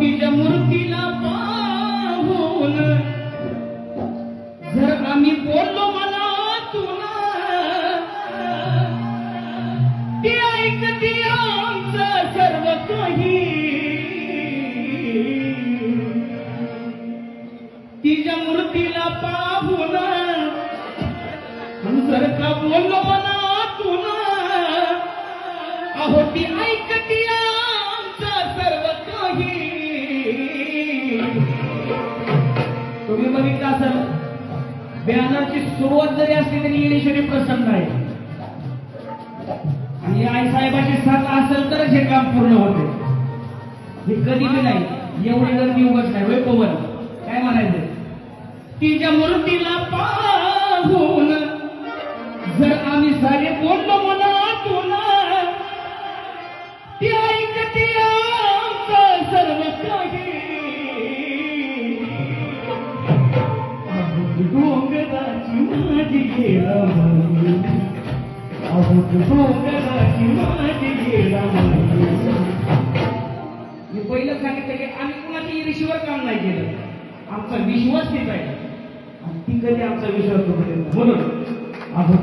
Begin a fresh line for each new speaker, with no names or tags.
तिच्या मूर्तीला पाहून जर आम्ही बोललो मनातून ती ऐकते आमचं सर्व काही. तिच्या मूर्तीला पा तुम्ही बघितलं असाल बॅनरची सुरुवात जरी असली तरी येणेश्वरी प्रसन्न आहे. आणि आई साहेबाची साथ असेल तरच हे काम पूर्ण होते. हे कधी बी नाही एवढी गर्दी उगत नाही होय पवन? काय म्हणायचं? तिच्या मूर्तीला पाहून जर आम्ही सारे बोललो मी पहिलं सांगितलं की आम्ही कुणाच्या ऋषीवर काम नाही केलं. आमचा विश्वास तिचा आहे आणि ती कधी आमचा विश्वास म्हणून आपण